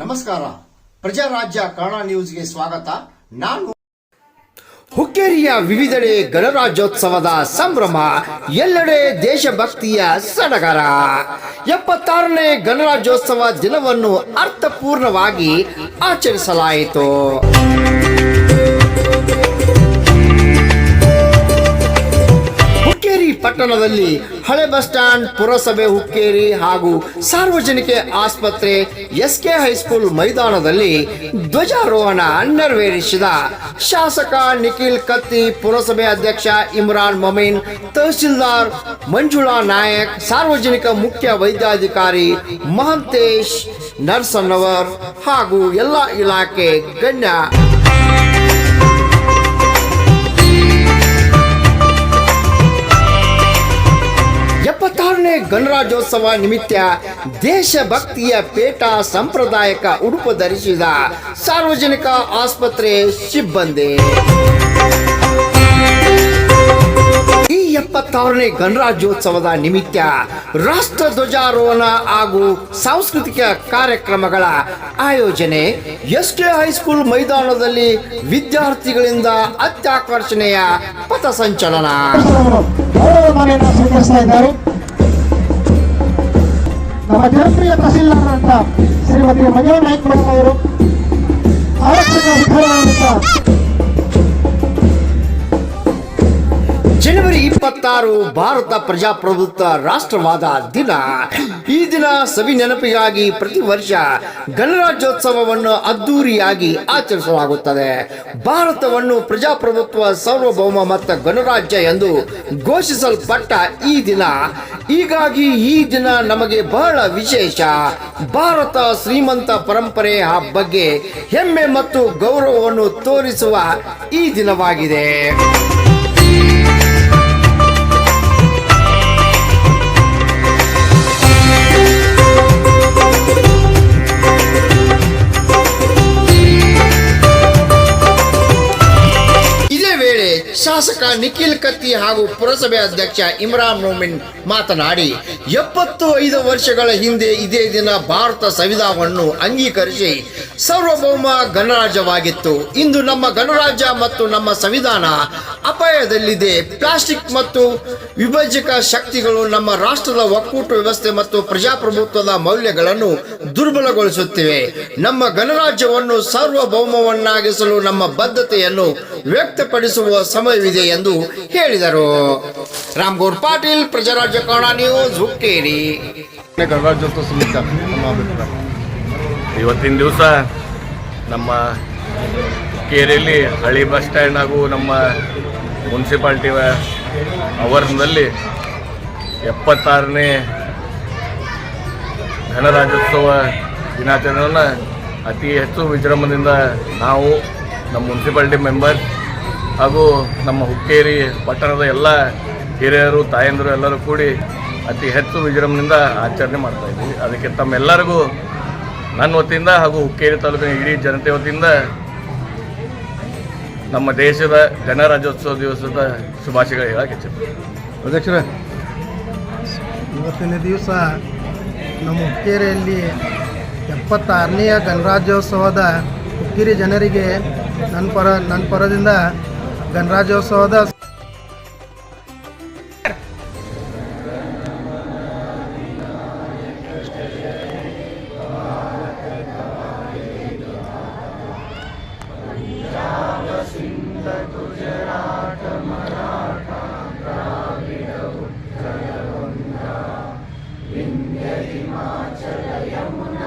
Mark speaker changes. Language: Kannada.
Speaker 1: ನಮಸ್ಕಾರ. ಪ್ರಜಾರಾಜ್ಯ ಕನ್ನಡ ನ್ಯೂಸ್ಗೆ ಸ್ವಾಗತ. ನಾನು
Speaker 2: ಹುಕ್ಕೇರಿಯ ವಿವಿಧೆಡೆ ಗಣರಾಜ್ಯೋತ್ಸವದ ಸಂಭ್ರಮ, ಎಲ್ಲೆಡೆ ದೇಶಭಕ್ತಿಯ ಸಡಗರ. ಎಪ್ಪತ್ತಾರನೇ ಗಣರಾಜ್ಯೋತ್ಸವ ದಿನವನ್ನು ಅರ್ಥಪೂರ್ಣವಾಗಿ ಆಚರಿಸಲಾಯಿತು. ಪಟ್ಟಣದಲ್ಲಿ ಹಳೆ ಬಸ್ ಸ್ಟ್ಯಾಂಡ್, ಪುರಸಭೆ ಹುಕ್ಕೇರಿ ಹಾಗೂ ಸಾರ್ವಜನಿಕ ಆಸ್ಪತ್ರೆ ಎಸ್ಕೆ ಹೈಸ್ಕೂಲ್ ಮೈದಾನದಲ್ಲಿ ಧ್ವಜಾರೋಹಣ ನೆರವೇರಿಸಿದ ಶಾಸಕ ನಿಖಿಲ್ ಕತ್ತಿ, ಪುರಸಭೆ ಅಧ್ಯಕ್ಷ ಇಮ್ರಾನ್ ಮೊಮೀನ್, ತಹಸೀಲ್ದಾರ್ ಮಂಜುಳಾ ನಾಯಕ್, ಸಾರ್ವಜನಿಕ ಮುಖ್ಯ ವೈದ್ಯಾಧಿಕಾರಿ ಮಹಂತೇಶ್ ನರ್ಸನ್ನವರ್ ಹಾಗೂ ಎಲ್ಲ ಇಲಾಖೆ ಗಣ್ಯ ಗಣರಾಜ್ಯೋತ್ಸವ ನಿಮಿತ್ತ ದೇಶಭಕ್ತಿಯ ಪೇಟ ಸಂಪ್ರದಾಯಕ ಉಡುಪು ಧರಿಸಿದ ಸಾರ್ವಜನಿಕ ಆಸ್ಪತ್ರೆ ಸಿಬ್ಬಂದಿ. ಈ ಎಪ್ಪತ್ತಾರನೇ ಗಣರಾಜ್ಯೋತ್ಸವದ ನಿಮಿತ್ತ ರಾಷ್ಟ್ರ ಧ್ವಜಾರೋಹಣ ಹಾಗೂ ಸಾಂಸ್ಕೃತಿಕ ಕಾರ್ಯಕ್ರಮಗಳ ಆಯೋಜನೆ ಎಸ್ ಕೆ ಹೈಸ್ಕೂಲ್ ಮೈದಾನದಲ್ಲಿ ವಿದ್ಯಾರ್ಥಿಗಳಿಂದ ಅತ್ಯಾಕರ್ಷಣೆಯ ಪಥಸಂಚಲನ.
Speaker 3: ನಮ್ಮ ಜನಪ್ರಿಯ ತಹಸೀಲ್ದಾರ್ ಅಂತ ಶ್ರೀಮತಿ ಮಂಜುಳಾ ನಾಯ್ಕ ಮೇಡಮ್ ಅವರು ಆರಕ್ಷಕ ಅಧಿಕಾರಿಗಳಿಂದ
Speaker 2: ಜನವರಿ ಇಪ್ಪತ್ತಾರು ಭಾರತ ಪ್ರಜಾಪ್ರಭುತ್ವ ರಾಷ್ಟ್ರವಾದ ದಿನ. ಈ ದಿನ ಸವಿ ನೆನಪಿಗಾಗಿ ಪ್ರತಿ ವರ್ಷ ಗಣರಾಜ್ಯೋತ್ಸವವನ್ನು ಅದ್ದೂರಿಯಾಗಿ ಆಚರಿಸಲಾಗುತ್ತದೆ. ಭಾರತವನ್ನು ಪ್ರಜಾಪ್ರಭುತ್ವ ಸಾರ್ವಭೌಮ ಮತ್ತು ಗಣರಾಜ್ಯ ಎಂದು ಘೋಷಿಸಲ್ಪಟ್ಟ ಈ ದಿನ. ಹೀಗಾಗಿ ಈ ದಿನ ನಮಗೆ ಬಹಳ ವಿಶೇಷ. ಭಾರತ ಶ್ರೀಮಂತ ಪರಂಪರೆ ಬಗ್ಗೆ ಹೆಮ್ಮೆ ಮತ್ತು ಗೌರವವನ್ನು ತೋರಿಸುವ ಈ ದಿನವಾಗಿದೆ. ನಿಖಿಲ್ ಕತ್ತಿ ಹಾಗೂ ಪುರಸಭೆ ಅಧ್ಯಕ್ಷ ಇಮ್ರಾನ್ ಮೊಮಿನ್ ಮಾತನಾಡಿ ಎಪ್ಪತ್ತು ಐದು ವರ್ಷಗಳ ಹಿಂದೆ ಇದೇ ದಿನ ಭಾರತ ಸಂವಿಧಾನವನ್ನು ಅಂಗೀಕರಿಸಿ ಸಾರ್ವಭೌಮ ಗಣರಾಜ್ಯವಾಗಿತ್ತು. ಇಂದು ನಮ್ಮ ಗಣರಾಜ್ಯ ಮತ್ತು ನಮ್ಮ ಸಂವಿಧಾನ ಅಪಾಯದಲ್ಲಿದೆ. ಪ್ಲಾಸ್ಟಿಕ್ ಮತ್ತು ವಿಭಜಕ ಶಕ್ತಿಗಳು ನಮ್ಮ ರಾಷ್ಟ್ರದ ಒಕ್ಕೂಟ ವ್ಯವಸ್ಥೆ ಮತ್ತು ಪ್ರಜಾಪ್ರಭುತ್ವದ ಮೌಲ್ಯಗಳನ್ನು ದುರ್ಬಲಗೊಳಿಸುತ್ತಿವೆ. ನಮ್ಮ ಗಣರಾಜ್ಯವನ್ನು ಸಾರ್ವಭೌಮವನ್ನಾಗಿಸಲು ನಮ್ಮ ಬದ್ಧತೆಯನ್ನು ವ್ಯಕ್ತಪಡಿಸುವ ಸಮಯವಿದೆ ಎಂದು ಹೇಳಿದರು. ರಾಮ್ಗೌರ್ ಪಾಟೀಲ್ ಪ್ರಜಾರಾಜ್ಯ ಕನ್ನಡ ನ್ಯೂಸ್ ಹುಕ್ಕೇರಿ.
Speaker 4: ಇವತ್ತಿನ ದಿವಸ ನಮ್ಮ ಕೇರಿಯಲ್ಲಿ ಹಳಿ ಬಸ್ ಸ್ಟ್ಯಾಂಡ್ ಹಾಗೂ ನಮ್ಮ ಮುನ್ಸಿಪಾಲ್ಟಿ ಆವರಣದಲ್ಲಿ ಎಪ್ಪತ್ತಾರನೇ ಗಣರಾಜ್ಯೋತ್ಸವ ದಿನಾಚರಣೆಯನ್ನು ಅತಿ ಹೆಚ್ಚು ವಿಜೃಂಭದಿಂದ ನಾವು ನಮ್ಮ ಮುನ್ಸಿಪಾಲ್ಟಿ ಮೆಂಬರ್ ಹಾಗೂ ನಮ್ಮ ಹುಕ್ಕೇರಿ ಪಟ್ಟಣದ ಎಲ್ಲ ಹಿರಿಯರು, ತಾಯಂದಿರು ಎಲ್ಲರೂ ಕೂಡಿ ಅತಿ ಹೆಚ್ಚು ವಿಜೃಂಭದಿಂದ ಆಚರಣೆ ಮಾಡ್ತಾ ಇದ್ದೀವಿ ಅದಕ್ಕೆ ತಮ್ಮೆಲ್ಲರಿಗೂ ನನ್ನ ವತಿಯಿಂದ ಹಾಗೂ ಹುಕ್ಕೇರಿ ತಾಲೂಕಿನ ಇಡೀ ಜನತೆ ವತಿಯಿಂದ ನಮ್ಮ ದೇಶದ ಗಣರಾಜ್ಯೋತ್ಸವ ದಿವಸದ ಶುಭಾಶಯಗಳು ಹೇಳಕ್ಕೆ
Speaker 5: ಅಧ್ಯಕ್ಷರೇ,
Speaker 6: ಇವತ್ತಿನ ದಿವಸ ನಮ್ಮ ಹುಕ್ಕೇರಿಯಲ್ಲಿ ಎಪ್ಪತ್ತಾರನೆಯ ಗಣರಾಜ್ಯೋತ್ಸವದ ಹುಕ್ಕೇರಿ ಜನರಿಗೆ ನನ್ನ ಪರ ನನ್ನ ಪರದಿಂದ ಗಣರಾಜ್ಯೋತ್ಸವದ హిమాచల యమున